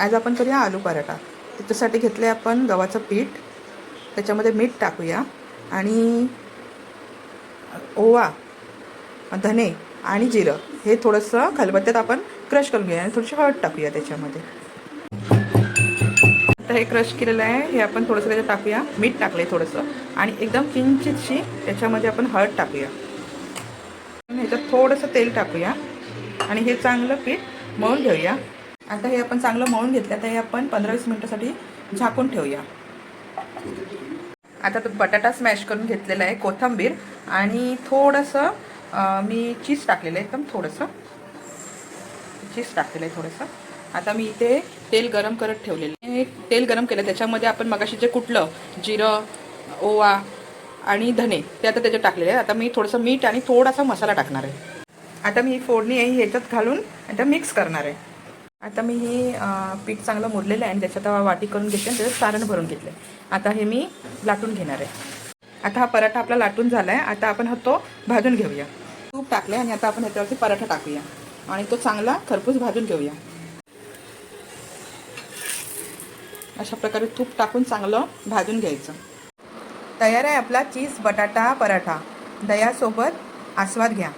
आज आपण करूया आलू पराठा. त्याच्यासाठी घेतलं आहे आपण गव्हाचं पीठ. त्याच्यामध्ये मीठ टाकूया. आणि ओवा धने आणि जिरं हे थोडंसं खलबत्त्यात आपण क्रश करून घेऊया आणि थोडीशी हळद टाकूया त्याच्यामध्ये. आता हे क्रश केलेलं आहे. हे आपण थोडंसं त्याच्यात टाकूया. मीठ टाकलं आहे थोडंसं. आणि एकदम किंचितशी त्याच्यामध्ये आपण हळद टाकूया. ह्याच्यात थोडंसं तेल टाकूया. आणि हे चांगलं पीठ मळून घेऊया. आता हे आपण चांगलं मळून घेतलं आता हे आपण पंधरा वीस मिनटासाठी झाकून ठेवूया. आता तो बटाटा स्मॅश करून घेतलेला आहे कोथिंबीर आणि थोडंसं मी चीज टाकलेलं आहे एकदम थोडंसं. चीज टाकलेलं आहे थोडंसं. आता मी इथे तेल गरम करत ठेवलेलं आहे. तेल गरम केलं त्याच्यामध्ये आपण मगाशी जे कुठलं जिरं ओवा आणि धने ते आता त्याच्यात टाकलेले आहे आता मी थोडंसं मीठ आणि थोडासा मसाला टाकणार आहे. आता मी फोडणी आहे ह्याच्यात घालून आता मिक्स करणार आहे. आता मी हे पीठ चांगलं मोडलेलं आहे आणि त्याच्यात वाटी करून घेतली आणि सारण भरून घेतलं आता हे मी लाटून घेणार आहे. आता हा पराठा आपला लाटून झाला आहे आता आपण हा तो भाजून घेऊया. तूप टाकले आणि आता आपण ह्याच्यावरती पराठा टाकूया. आणि तो चांगला खरपूस भाजून घेऊया. अशा प्रकारे तूप टाकून चांगलं भाजून घ्यायचं. तयार आहे आपला चीज बटाटा पराठा. दह्यासोबत आस्वाद घ्या.